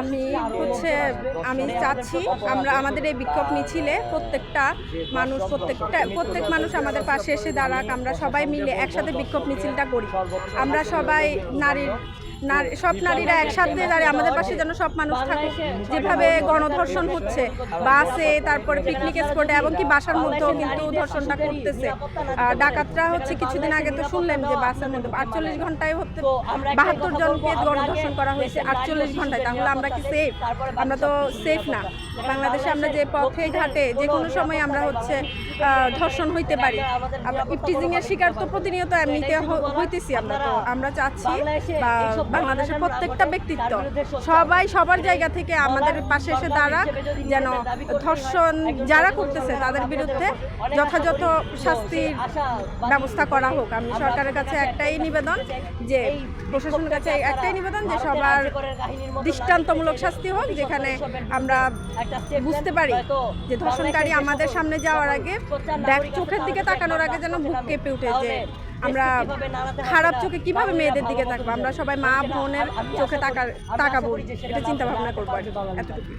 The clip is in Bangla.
আমি হচ্ছে, আমি চাচ্ছি আমরা আমাদের এই বিক্ষোভ মিছিলে প্রত্যেকটা মানুষ, প্রত্যেকটা, প্রত্যেক মানুষ আমাদের পাশে এসে দাঁড়াক, আমরা সবাই মিলে একসাথে বিক্ষোভ মিছিলটা করি। আমরা সবাই নারীর নারী সব নারীরা একসাথে দাঁড়িয়ে আমাদের পাশে যেন সব মানুষ থাকে। যেভাবে গণধর্ষণ হচ্ছে বাসে তারপরে পিকনিক স্পটে এমনকি বাসার মধ্যেও কিন্তু ধর্ষণটা করতেছে। আর ডাকাতরা হচ্ছে কিছুদিন আগে তো শুনলেন যে বাসের মধ্যে আটচল্লিশ ঘন্টায় হচ্ছে বাহাত্তর জনকে গণধর্ষণ করা হয়েছে আটচল্লিশ ঘন্টায়। তাহলে আমরা কি সেফ আমরা তো সেফ না। বাংলাদেশে আমরা যে পথে ঘাটে যে কোনো সময় আমরা হচ্ছে ধর্ষণ হইতে পারি। ইপটিজিং এর শিকার তো প্রতিনিয়ত এমনিতে হইতেছি আমরা তো আমরা চাচ্ছি বা বাংলাদেশের প্রত্যেকটা ব্যক্তিত্ব। সবাই সবার জায়গা থেকে আমাদের পাশে এসে দাঁড়াক যেন ধর্ষণ যারা করতেছে তাদের বিরুদ্ধে যথাযথ শাস্তির ব্যবস্থা করা হোক। আমি সরকারের কাছে একটাই নিবেদন যে প্রশাসনের কাছে একটাই নিবেদন যে সবার দৃষ্টান্তমূলক শাস্তি হোক যেখানে আমরা বুঝতে পারি যে ধর্ষণকারী আমাদের সামনে যাওয়ার আগে দেখ চোখের দিকে তাকানোর আগে যেন বুক কেঁপে উঠে যে আমরা খারাপ চোখে কীভাবে মেয়েদের দিকে তাকবো? আমরা সবাই মা বোনের চোখে তাকা তাকাবো। এটা চিন্তা ভাবনা করব এতটুকু